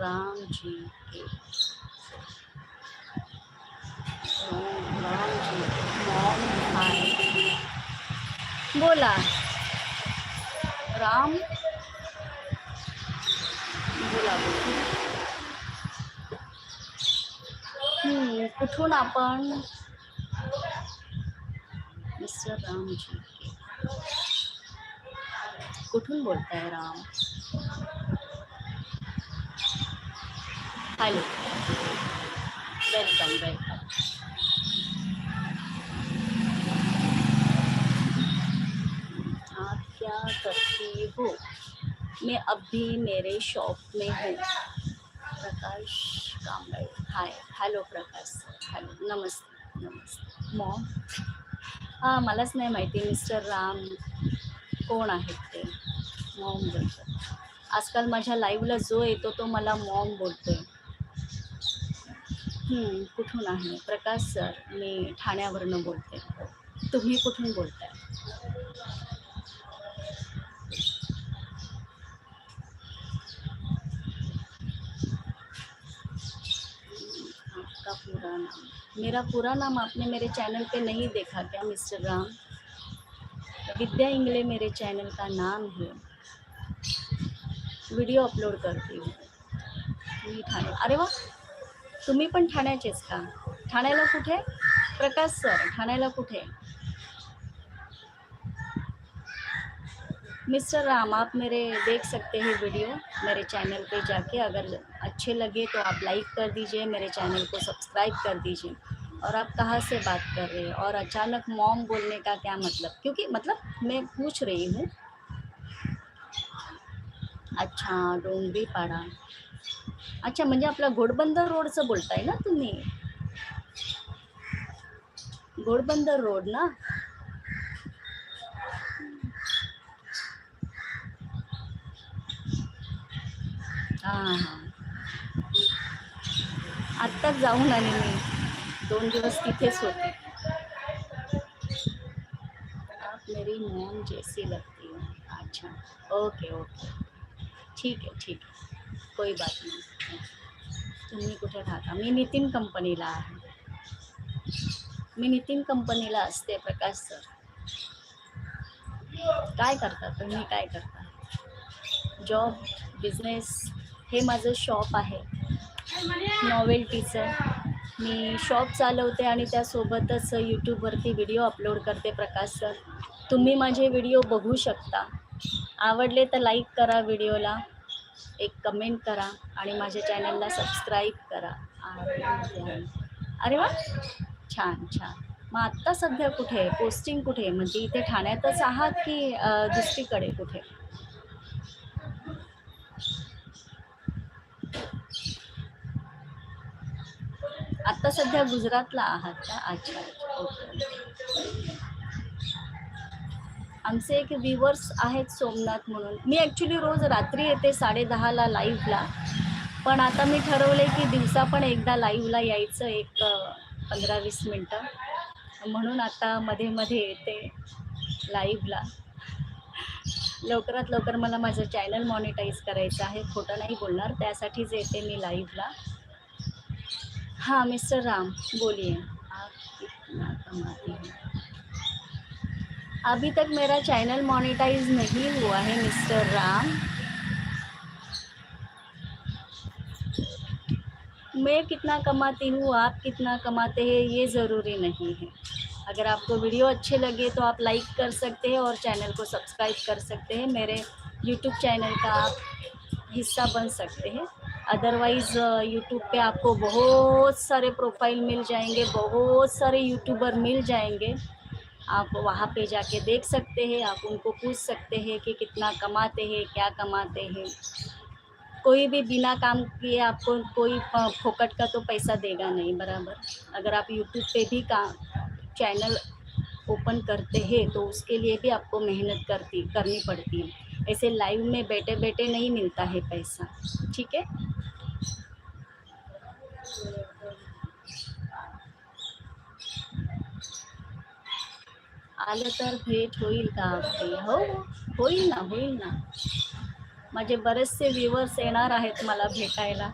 राम जी के राम जी बोला। राम? बोला बोला। हम्म, कुठून आपण? मिस्टर रामजी कुठून बोलताय राम? हॅलो वेलकम वेलकम आप क्या करती हो? मैं अभी मेरे शॉप में हूँ। Prakash Kamble. Hi hello Prakash. Hello नमस्ते नमस्ते. मॉम हां मलाच नाही माहिती मिस्टर राम कोण आहेत ते? मॉम बोलतात. आजकाल माझ्या लाईव्हला जो येतो तो मला मॉम बोलतोय. कुठून आहे? प्रकाश सर, मी ठाण्यावरनं बोलते. तुम्ही कुठून बोलताय? आपका पूरा नाम. मेरा पूरा नाम आपने मेरे चैनल पे नहीं देखा क्या, मिस्टर राम? विद्या इंगले मेरे चैनल का नाम है। वीडियो अपलोड करती हूँ। अरे वा तुम्ही पण ठाण्याचेच का? ठाण्याला कुठे? प्रकाश सर, ठाण्याला कुठे? मिस्टर राम, आप मेरे देख सकते हैं वीडियो, मेरे चैनल पे जाके। अगर अच्छे लगे तो आप लाइक कर दीजिए, मेरे चैनल को सब्सक्राइब कर दीजिए। और आप कहाँ से बात कर रहे हैं? और अचानक मॉम बोलने का क्या मतलब? क्योंकि मतलब मैं पूछ रही हूँ। अच्छा डोंगरीपाडा अच्छा म्हणजे आपला घोडबंदर रोडचं बोलताय ना तुम्ही? घोडबंदर रोड ना? हां हां. आत्ताच जाऊन आले मी. दोन दिवस तिथेच होते. आप मेरी मॉम जैसी लगती हो. अच्छा. Okay okay. ठीक आहे ठीक आहे. कोई बात नाही। तुम्ही कुठे राहता? मी नितीन कंपनीला आहे. मी नितीन कंपनीला असते प्रकाश सर. काय करता तुम्ही? काय करता? जॉब बिझनेस हे माझं शॉप आहे. नॉवेल्टीचं. मी शॉप चालवते आणि त्यासोबतच यूट्यूबवरती व्हिडिओ अपलोड करते प्रकाश सर. तुम्ही माझे व्हिडिओ बघू शकता. आवडले तर लाईक करा व्हिडिओला. एक कमेंट करा आणि माझ्या चॅनलला सबस्क्राईब करा. अरे वा छान छान. मग आत्ता सध्या कुठे आहे? पोस्टिंग कुठे आहे? म्हणजे इथे ठाण्यातच आहात की दुसरीकडे कुठे? आत्ता सध्या गुजरातला आहात का? अच्छा अच्छा. ओके. आमचे एक व्ह्युअर्स आहेत सोमनाथ म्हणून. मी ॲक्च्युली रोज रात्री येते साडेदहाला लाईव्हला पण आता मी ठरवले की दिवसा पण एकदा लाईव्हला यायचं एक पंधरा वीस मिनटं. म्हणून आता मध्ये मध्ये येते लाईव्हला लवकरात लवकर मला माझं चॅनल मॉनिटाईज करायचं आहे. खोटं नाही बोलणार त्यासाठीच येते मी लाईव्हला हां मिस्टर राम बोलिए आप कितना कमाते हैं अभी तक मेरा चैनल मोनेटाइज नहीं हुआ है, मिस्टर राम। मैं कितना कमाती हूँ, आप कितना कमाते हैं, ये ज़रूरी नहीं है। अगर आपको वीडियो अच्छे लगे तो आप लाइक कर सकते हैं और चैनल को सब्सक्राइब कर सकते हैं। मेरे यूट्यूब चैनल का आप हिस्सा बन सकते हैं। अदरवाइज़ यूट्यूब पे आपको बहुत सारे प्रोफ़ाइल मिल जाएँगे, बहुत सारे यूट्यूबर मिल जाएँगे। आप वहाँ पे जाके देख सकते हैं, आप उनको पूछ सकते हैं कि कितना कमाते हैं, क्या कमाते हैं। कोई भी बिना काम किए आपको कोई फोकट का तो पैसा देगा नहीं, बराबर। अगर आप यूट्यूब पे भी का चैनल ओपन करते हैं तो उसके लिए भी आपको मेहनत करती, करनी पड़ती है। ऐसे लाइव में बैठे बैठे नहीं मिलता है पैसा, ठीक है? आलं तर भेट होईल का आपली? हो, होईल ना होईल ना. माझे बरेचसे व्ह्युअर्स येणार आहेत मला भेटायला.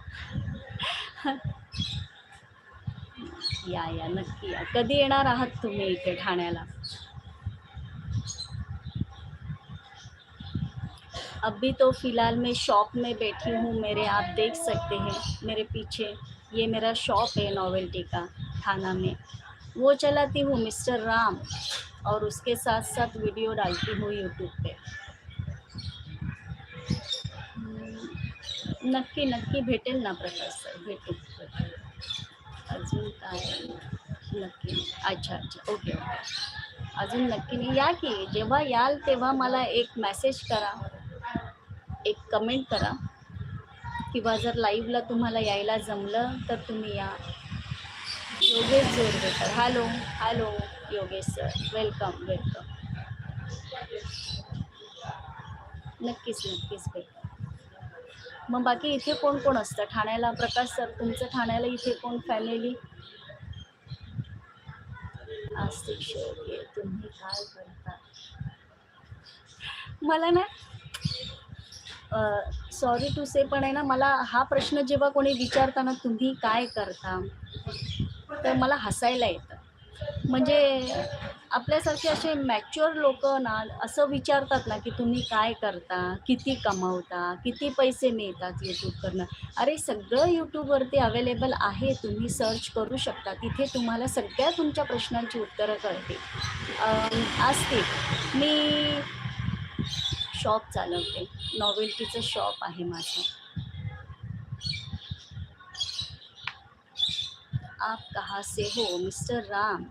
या या, नक्की या. कधी येणार आहात तुम्ही इथे ठाण्याला? अभी तो फ़िलहाल मैं शॉप में बैठी हूँ, मेरे आप देख सकते हैं, मेरे पीछे ये मेरा शॉप है नॉवेल्टी का, थाना में। वो चलाती हूँ मिस्टर राम। और उसके साथ साथ वीडियो डालती हूँ यूट्यूब पे। नक्की नक्की भेटेल ना प्रकाश सर भेटू। अजून काय? नक्की अच्छा अच्छा ओके ओके. अजून नक्की नाही. या की जेव्हा याल तेव्हा मला एक मेसेज करा एक कमेंट करा किंवा जर लाईव्हला तुम्हाला यायला जमलं तर तुम्ही या. Yogesh Jorvekar hello hello Yogesh sir. Welcome welcome नक्कीच नक्कीच वेलकम मग बाकी इथे कोण कोण असतं? ठाण्याला प्रकाश सर तुमचं ठाण्याला इथे कोण फॅमिली आस्तिक शेळके तुम्ही काय करता? मला ना सॉरी टू से पण आहे ना मला हा प्रश्न जेव्हा कोणी विचारताना तुम्ही काय करता? तर मला हसायला येतं. म्हणजे आपल्यासारखे असे मॅच्युअर लोक ना असं विचारतात ना की तुम्ही काय करता किती कमावता किती पैसे मिळतात यूट्यूबवरनं अरे सगळं यूट्यूबवरती अवेलेबल आहे. तुम्ही सर्च करू शकता. तिथे तुम्हाला सगळ्या तुमच्या प्रश्नांची उत्तरं कळतील. असतील मी शॉप चालवते. नॉवेल्टीचं शॉप आहे माझं. आप कहाँ से हो मिस्टर राम?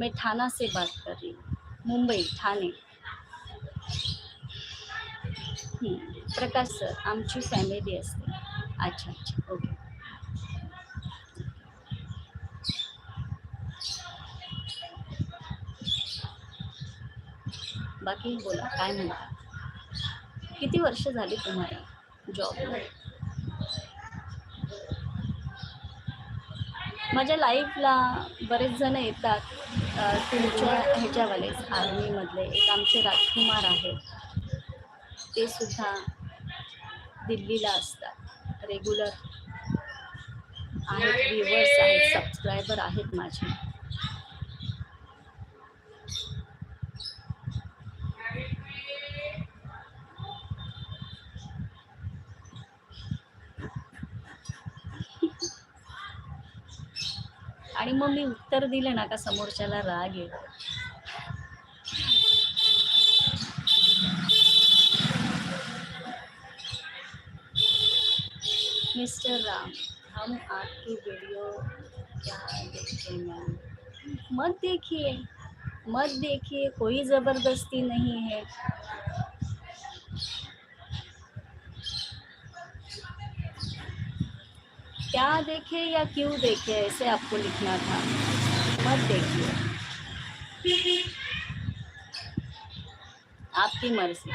मैं ठाणा से बात कर रही हूँ। मुंबई ठाणे प्रकाश सर आमची फॅमिली असते। अच्छा अच्छा ओके। बाकी बोला काय म्हणता? किती वर्ष झाली तुम्हाला जॉब माझ्या लाईफला बरेच जण येतात. तुमच्या ह्याच्यावालेच आर्मीमधले. एक आमचे राजकुमार आहेत. ते सुद्धा दिल्लीला असतात. रेग्युलर आहेत व्ह्युअर्स आहेत सबस्क्रायबर आहेत माझे. आणि मग मी उत्तर दिलं ना का समोरच्याला राग येतो. मिस्टर राम हम आपकी वीडियो क्या देखते हैं? मत देखिए मत देखिए कोई ज़बरदस्ती नहीं है। क्या देखे या क्यों देखे ऐसे आपको लिखना था। मत देखिए। आपकी मर्जी।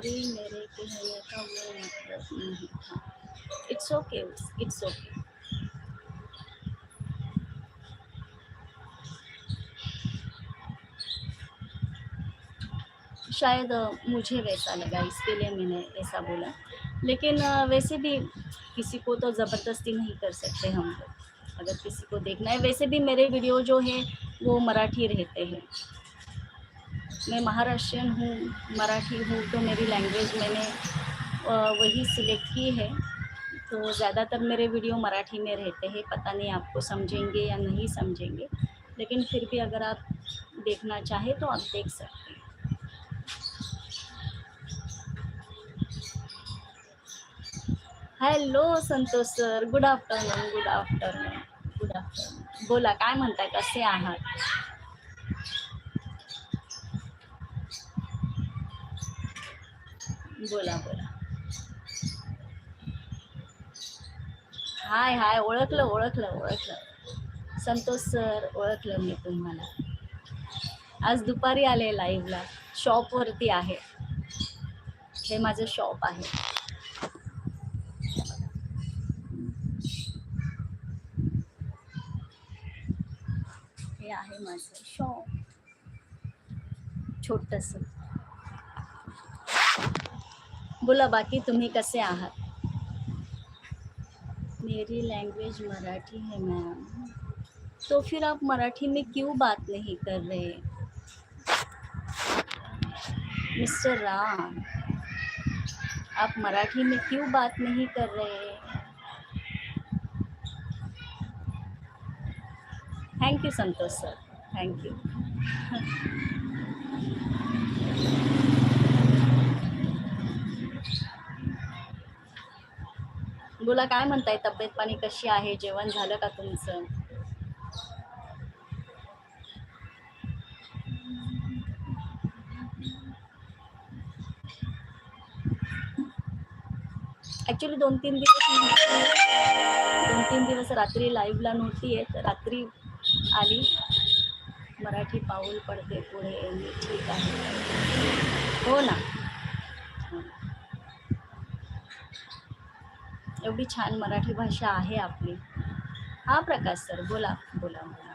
सॉरी मेरे कहने का वो मतलब नहीं था इट्स ओके इट्स ओके शायद मुझे वैसा लगा, इसके लिए मैंने ऐसा बोला। लेकिन वैसे भी किसी को तो ज़बरदस्ती नहीं कर सकते हम लोग। अगर किसी को देखना है, वैसे भी मेरे वीडियो जो है, वो मराठी रहते हैं। मैं महाराष्ट्रियन हूँ, मराठी हूँ तो मेरी लैंग्वेज मैंने वही सिलेक्ट की है। तो ज़्यादातर मेरे वीडियो मराठी में रहते हैं, पता नहीं आपको समझेंगे या नहीं समझेंगे, लेकिन फिर भी अगर आप देखना चाहें तो आप देख सकते हैं। Hello Santosh sir good afternoon good afternoon good afternoon बोला, काय म्हणताय, कसे आहात? बोला बोला. हाय हाय ओळखलं ओळखलं ओळखलं. संतोष सर ओळखलं मी तुम्हाला. आज दुपारी आले लाईव्हला शॉपवरती आहे. हे माझं शॉप आहे. हे आहे माझं शॉप छोटस. बोला, बाकी तुम्ही कसे आहात? मेरी लैंग्वेज मराठी है मैम तो फिर आप मराठी में क्यों बात नहीं कर रहे? मिस्टर राम, आप मराठी में क्यों बात नहीं कर रहे? Thank you Santosh sir thank you बोला काय म्हणताय? तब्येत पाणी कशी आहे? जेवण झालं का तुमचं? ॲक्च्युली दोन तीन दिवस दोन तीन दिवस रात्री लाईव्हला नव्हती आहे तर रात्री आली. मराठी पाऊल पडते पुढे. ठीक आहे. हो ना. एवढी छान मराठी भाषा आहे आपली. हा प्रकाश सर, बोला बोला बोला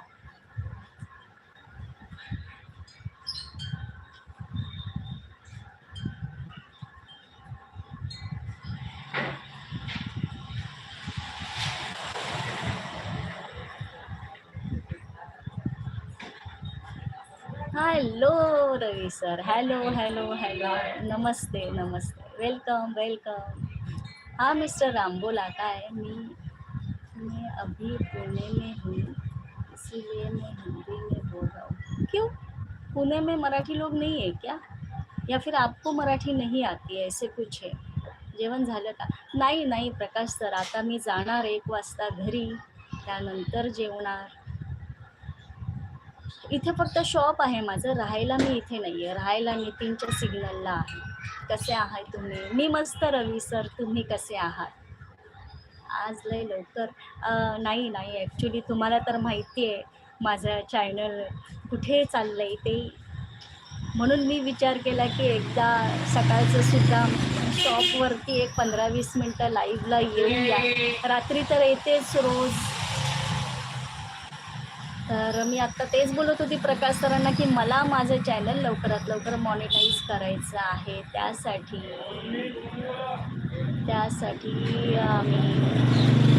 hello Ravi sir hello hello hello नमस्ते नमस्ते वेलकम वेलकम हाँ मिस्टर राम बोला काय मी मैं अभी पुणे में हूँ इसीलिए मैं हिंदी में बोल रहा हूँ। क्यों? पुणे में मराठी लोग नहीं है क्या? या फिर आपको मराठी नहीं आती है? ऐसे कुछ है? जेवण झालं का? नाही नाही प्रकाश सर आता मी जाणार एक वाजता घरी त्यानंतर जेवणार. इथे फक्त शॉप आहे माझं. राहायला मी इथे नाही आहे राहायला नितीनच्या सिग्नलला आहे. कसे आहात तुम्ही? मी मस्त रवी सर तुम्ही कसे आहात? आज लय लवकर. नाही नाही. ॲक्च्युली तुम्हाला तर माहिती आहे माझं चॅनल कुठे चाललं आहे ते. म्हणून मी विचार केला की एकदा सकाळचं सुद्धा शॉपवरती एक पंधरा वीस मिनटं लाईव्हला येऊया. रात्री तर येतेच रोज. तर मी आत्ता तेच बोलत होती प्रकाश सरांना की मला माझं चॅनल लवकरात लवकर मॉनिटाईज करायचं आहे. त्यासाठी त्यासाठी आम्ही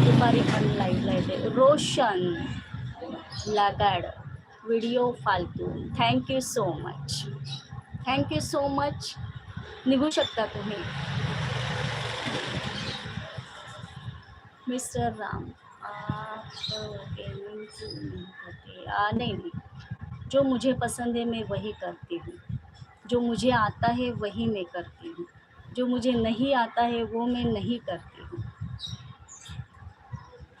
दुपारी पण लाईव्हला येते रोशन लागाड व्हिडिओ फालतू. Thank you so much thank you so much निघू शकता तुम्ही. मिस्टर राम. आप गेमिंग हो, आ, नहीं नहीं। जो मुझे पसंद है मैं वही करती हूँ। जो मुझे आता है वही मैं करती हूँ। जो मुझे नहीं आता है वो मैं नहीं करती हूँ।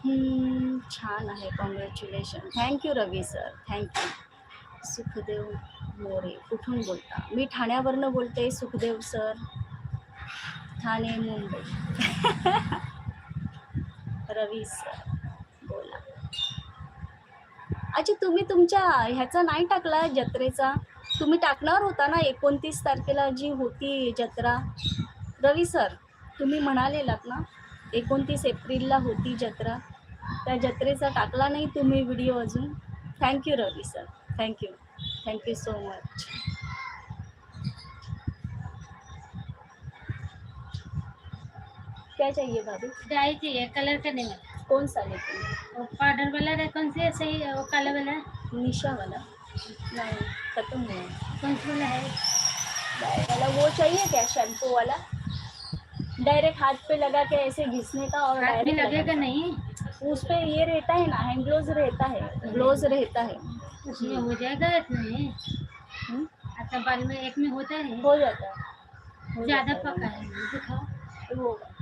हम्म, छान आहे. Congratulation thank you Ravi sir thank you Sukhdev More कुठून बोलता? मी ठाण्यावरनं बोलते सुखदेव सर ठाणे मुंबई. रवी सर बोला. अच्छा तुम्ही तुमच्या ह्याचा नाही टाकला जत्रेचा? तुम्ही टाकणार होता ना एकोणतीस तारखेला जी होती जत्रा? रवी सर तुम्ही म्हणालेलात ना एकोणतीस एप्रिलला होती जत्रा. त्या जत्रेचा टाकला नाही तुम्ही व्हिडिओ अजून. Thank you Ravi sir. Thank you thank you so much क्या चाहिए भाभी? चाहिए कलर का में। कौन सा लेते हैं? वो पाउडर वाला है कौन सी? है सही वो काला वाला निशा वाला। नहीं खत्म हुआ कौन सा वाला है? डाई वाला वो चाहिए क्या? शैम्पू वाला? डायरेक्ट हाथ पे लगा के ऐसे घिसने का और हाथ में लगेगा नहीं? उस पे ये रहता है ना हैंड ग्लोव रहता है ग्लोव रहता है। उसमें हो जाएगा इतना में? हम्म, अच्छा बाल में एक में होता है? हो जाता है। ज़्यादा पका है दिखाओ। होगा।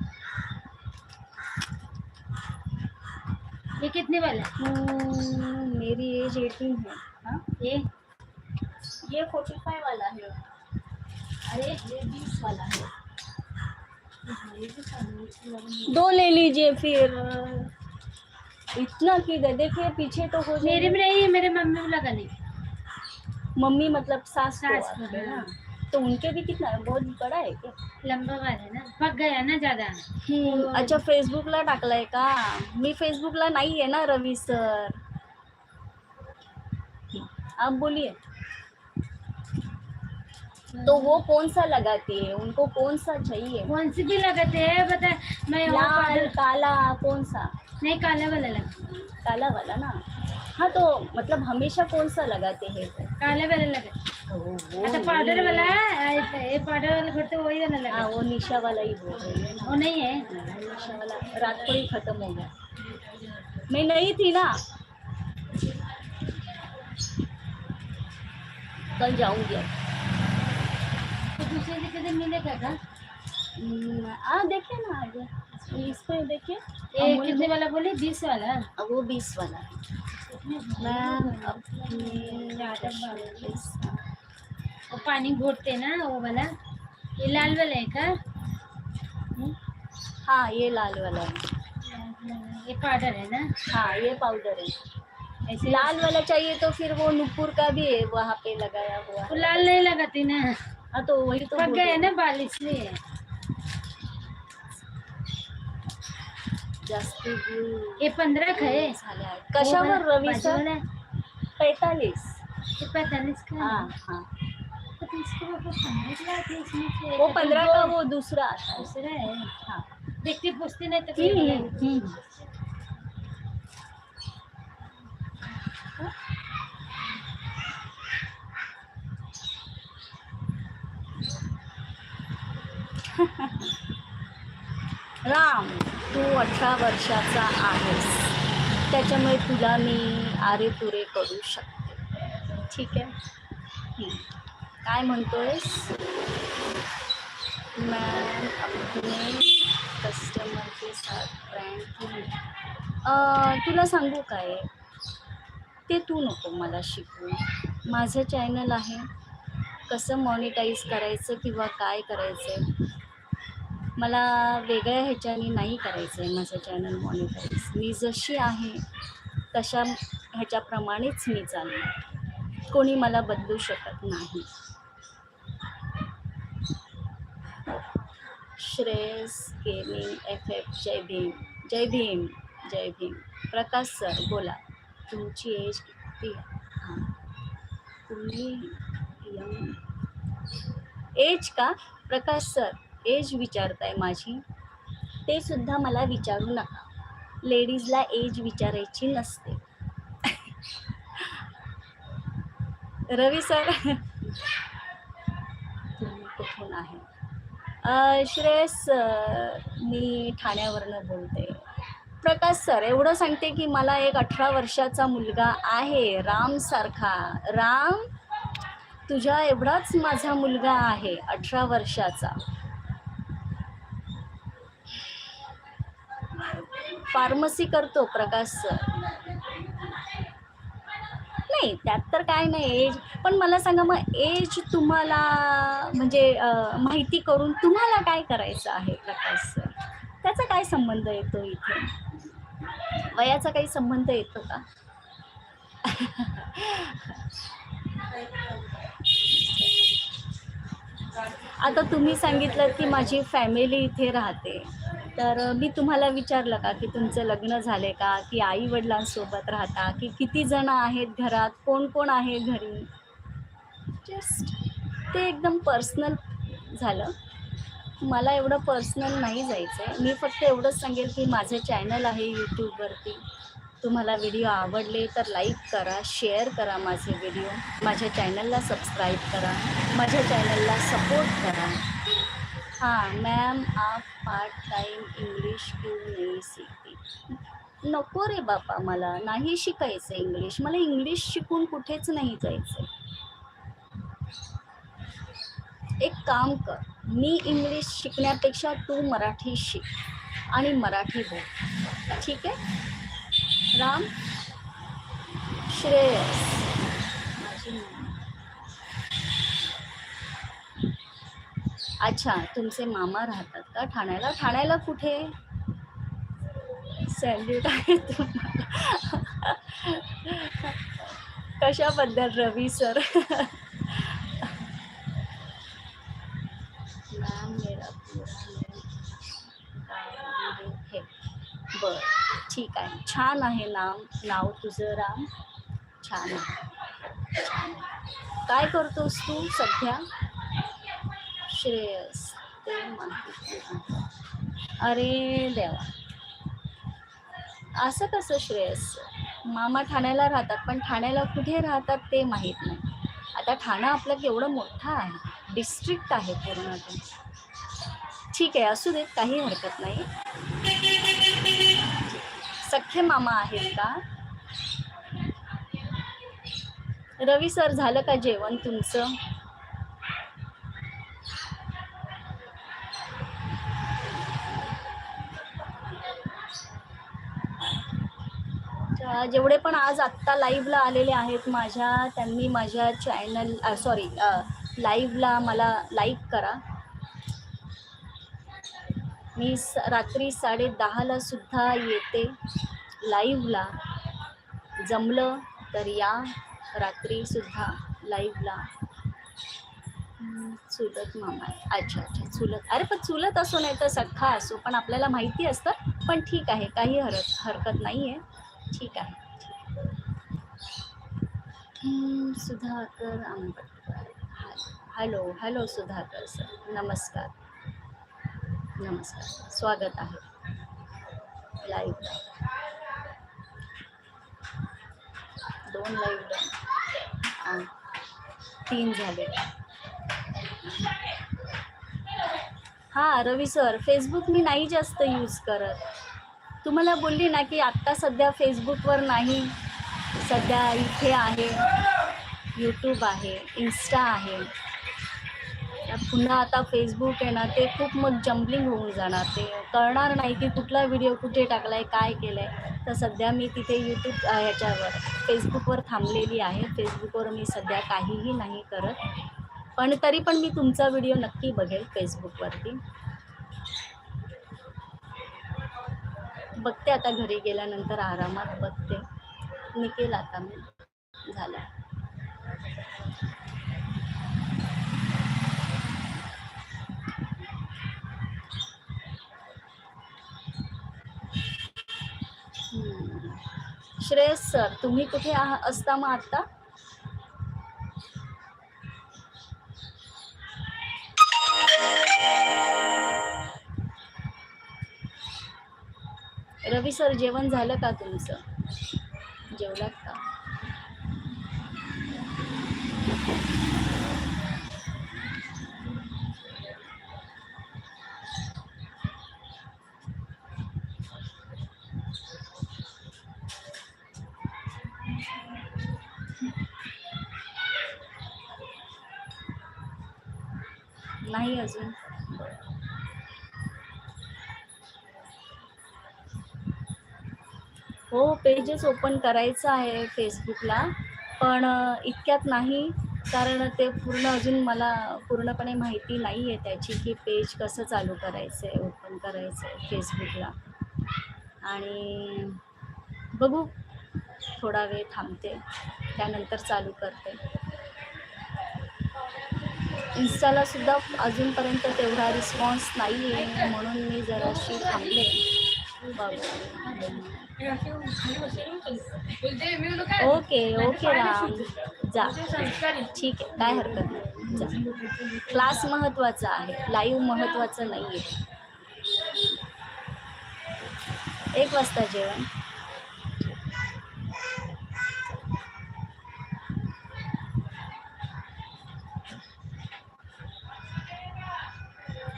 ये कितने वाला हम्म, मेरी एज एटीन है। हाँ? ये? ये फोर्टी फाइव वाला है। अरे ये बीस वाला है। दो ले लीजिए फिर। इतना की देखिए पीछे तो हो मेरे में नहीं है मेरे मम्मी में लगा नहीं। मम्मी मतलब सास सास को। तो उनके भी कितना है? बहुत बड़ा है क्या? लंबा वाला है ना? पक गया ना ज़्यादा। हम्म, अच्छा फेसबुकला टाकलाय का? मी फेसबुकला नाही आहे ना रवी सर. आप बोलिए. तो वो कौन सा लगाती है? उनको कौन सा चाहिए? कौन सी भी लगाते हैं बता मैं लाल काला कौन सा? नहीं काला वाला लगा काला वाला ना? हाँ तो मतलब हमेशा कौन सा लगाते हैं? काला वाला लगा अच्छा पाउडर वाला है, ये पाउडर वाला घुटते वही वाला लगा। हाँ वो निशा वाला ही बोल रही है। वो नहीं है? निशा वाला। रात को ही खत्म हो गया। मैं नहीं थी ना। कल जाऊँगी अब। तो दूसरे कितने मिलेगा का हम्म, हाँ देखिए ना आगे। इस पे देखिए ये कितने वाला बोले? बीस वाला? अब वो बीस वाला। है मैम अपने वो पानी घोटते ना वो वाला। ये लाल वाला है का हाँ ये लाल वाला है। ये पाउडर है ना? हाँ ये पाउडर है। ऐसे लाल वाला चाहिए तो फिर वो नुपुर का भी है वहाँ पे लगाया हुआ वो लाल नहीं लगाती ना। हाँ तो वही तो पक गए रही ना बाल इसलिए हूँ। जास्ती ये पंद्रह का है। झाले आहे. कशावर रवी सर? वाला, पैतालीस। का हाँ है। हाँ तो इसके ऊपर पंद्रह का है, इसमें से वो पंद्रह का वो दूसरा आता है। दूसरा है हाँ। देखती पूछती नहीं तो। राम तू अठरा वर्षाचा आहेस. त्याच्यामुळे तुला मी आरे तुरे करू शकते. ठीक आहे. काय म्हणतोयस? मैं अपने कस्टमर के साथ प्रँक तुला सांगू काय? ते तू नको मला शिकू माझं चॅनल आहे. कसं मॉनिटाईज करायचं किंवा काय करायचं आहे मला वेगळ्या ह्याच्याने नाही करायचं आहे माझं चॅनल मॉनिटाईज मी जशी आहे तशा ह्याच्याप्रमाणेच मी चालणार कोणी मला बदलू शकत नाही. श्रेयस गेमिंग एफ एफ जय भीम. जय भीम. जय भीम. प्रकाश सर बोला. तुमची एज किती हां. तुम्ही एज का? प्रकाश सर एज विचारताय माझी. ते सुद्धा मला विचारू नका. लेडीजला एज विचारायची नसते. रवी सर. तुम्ही कुठून आहे? श्रेयस मी ठाण्यावरनं बोलते. प्रकाश सर एवढं सांगते की मला एक अठरा वर्षाचा मुलगा आहे रामसारखा राम तुझ्या एवढाच माझा मुलगा आहे अठरा वर्षाचा. फार्मसी करतो प्रकाश सर. नाही त्यात तर काय नाही एज पण मला सांगा मग एज तुम्हाला म्हणजे माहिती करून तुम्हाला काय करायचं आहे प्रकाश सर? त्याचा काय संबंध येतो इथे? वयाचा काही संबंध येतो का? आता तुम्ही सांगितलं की माझी फॅमिली इथे राहते. तर मी तुम्हाला विचारलं का की तुमचं लग्न झाले का? की आई वडिलांसोबत राहता? की किती जण आहेत घरात? कोण कोण आहे घरी? जस्ट ते एकदम पर्सनल झालं. मला एवढं पर्सनल नाही जायचं आहे मी फक्त एवढंच सांगेल की माझं चॅनल आहे यूट्यूबवरती तुम्हाला व्हिडिओ आवडले तर लाईक करा शेअर करा माझे व्हिडिओ माझ्या चॅनलला सबस्क्राईब करा. माझ्या चॅनलला सपोर्ट करा. हाँ मैम आप पार्ट टाईम इंग्लिश क्यू नाही सीखती? नको रे बापा मला नाही शिकायचं इंग्लिश मला इंग्लिश शिकून कुठेच नाही जायचं एक काम कर मी इंग्लिश शिकण्यापेक्षा तू मराठी शिक आणि मराठी बोल. ठीक आहे? राम? श्रेयस माझी मम्मी. अच्छा तुमचे मामा राहतात का ठाण्याला? ठाण्याला कुठे? सॅल्यूट आहे तुम्हाला. कशाबद्दल रवी सर? मॅम मेरा हे. बर ठीक आहे. छान आहे नाम नाव तुझं राम. छान आहे. काय करतोस तू सध्या? श्रेयस ते अरे देवा. असं कसं श्रेयस? मामा ठाण्याला राहतात पण ठाण्याला कुठे राहतात ते माहीत नाही. आता ठाणं आपलं केवढं मोठं आहे. डिस्ट्रिक्ट आहे पूर्ण ठीक आहे असू देत काही हरकत नाही. सख्खे मामा आहेत का? रवी सर झालं का जेवण तुमचं? जेवढे पण आज आत्ता लाईव्हला आलेले आहेत माझ्या त्यांनी माझ्या चॅनल सॉरी लाईव्हला मला लाईक करा. मी स रात्री साडे दहाला सुद्धा येते लाईव्हला जमलं तर या रात्रीसुद्धा लाईव्हला चुलत मामा आहे. अच्छा अच्छा चुलत. अरे पण चुलत असो नाही तर सख्खा असो पण आपल्याला माहिती असतं पण ठीक आहे काही हरत हरकत नाही आहे ठीक आहे. Sudhakar Ambatkar hello hello Sudhakar sir. नमस्कार. नमस्कार. स्वागत आहे. लाईव्ह दोन लाईव्ह तीन झाले. हां रवी सर. फेसबुक मी नाही जास्त यूज करत. तुम्हाला बोलली ना की आत्ता सध्या फेसबुकवर नाही सध्या इथे आहे यूट्यूब आहे इन्स्टा आहे. पुन्हा आता फेसबुक आहे ना ते खूप मग जम्बलिंग होऊन जाणार. ते कळणार नाही की कुठला व्हिडिओ कुठे टाकला आहे काय केलं आहे तर सध्या मी तिथे यूट्यूब ह्याच्यावर फेसबुकवर थांबलेली आहे. फेसबुकवर मी सध्या काहीही नाही करत. पण तरी पण मी तुमचा व्हिडिओ नक्की बघेल फेसबुकवरती बघते आता घरी गेल्यानंतर आरामात बघते. निघेल आता मी. झालं. श्रेयस सर तुम्ही कुठे आहा असता मग आत्ता रवी सर जेवण झालं का तुमचं? जेवलात का? नाही अजून. हो पेजेस ओपन करायचं आहे फेसबुकला पण इतक्यात नाही कारण ते पूर्ण अजून मला पूर्णपणे माहिती नाही आहे त्याची की पेज कसं चालू करायचं आहे ओपन करायचं आहे फेसबुकला आणि बघू थोडा वेळ थांबते त्यानंतर चालू करते. इन्स्टाला सुद्धा अजूनपर्यंत तेवढा रिस्पॉन्स नाही आहे म्हणून मी जराशी थांबले. बघू. ओके ओके राम जा. ठीक आहे काय हरकत नाही. जा. क्लास महत्त्वाचा आहे. लाईव्ह महत्त्वाचं नाही आहे एक वाजता जेवण.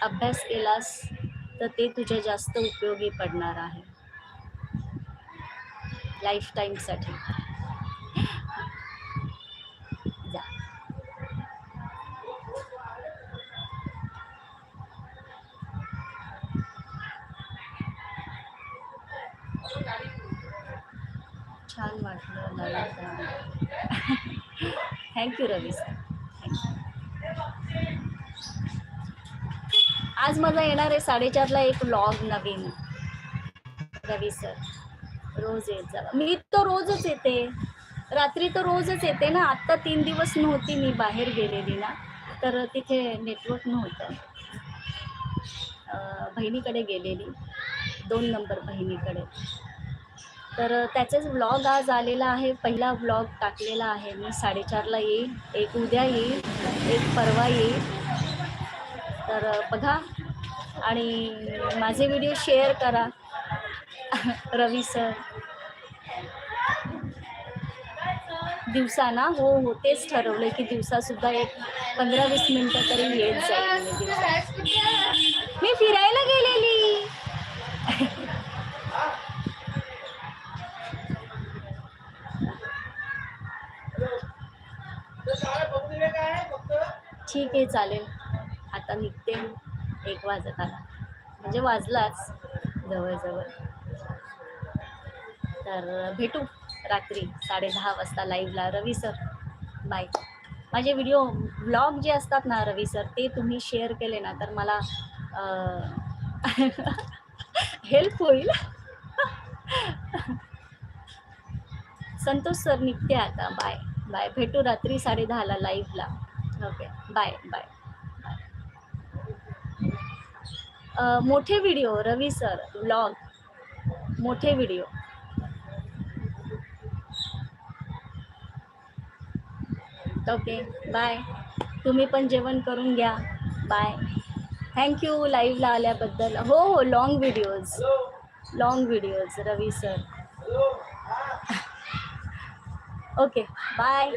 अभ्यास केलास तर ते तुझ्या जास्त उपयोगी पडणार आहे. लाईफ टाईमसाठी जा. छान वाटलं थँक्यू रवी सर आज माझा येणार आहे साडेचारला एक लॉग नवीन. रवी सर रोज येत जा. मी तर रोजच येते. रात्री तर रोजच येते ना. आत्ता तीन दिवस नव्हती मी बाहेर गेलेली ना तर तिथे नेटवर्क नव्हतं. बहिणीकडे गेलेली. दोन नंबर बहिणीकडे. तर त्याचाच व्लॉग आज आलेला आहे. पहिला व्लॉग टाकलेला आहे. मी साडेचारला येईल. एक उद्या येईल. एक परवा येईल. तर बघा आणि माझे व्हिडिओ शेअर करा. रवी सर. दिवसा ना हो हो तेच ठरवलं की दिवसासुद्धा एक पंधरा वीस मिनटं तरी येत जाईल मी दिवसा मी फिरायला गेलेली. ठीक आहे चालेल. आता निघते एक वाजत आला. म्हणजे वाजलाच. जवळजवळ. तर भेटू रात्री साडे दहा वाजता लाईव्हला रवी सर बाय माझे व्हिडिओ ब्लॉग जे असतात ना रवी सर ते तुम्ही शेअर केले ना तर मला हेल्प होईल. संतोष सर निघते आता. बाय बाय भेटू रात्री साडे दहाला लाईव्हला ओके बाय बाय मोठे व्हिडिओ रवी सर व्लॉग मोठे व्हिडिओ ओके बाय तुम्ही पण जेवण करून घ्या. बाय थँक्यू लाईव्हला आल्याबद्दल. हो हो long videos long videos Ravi sir okay bye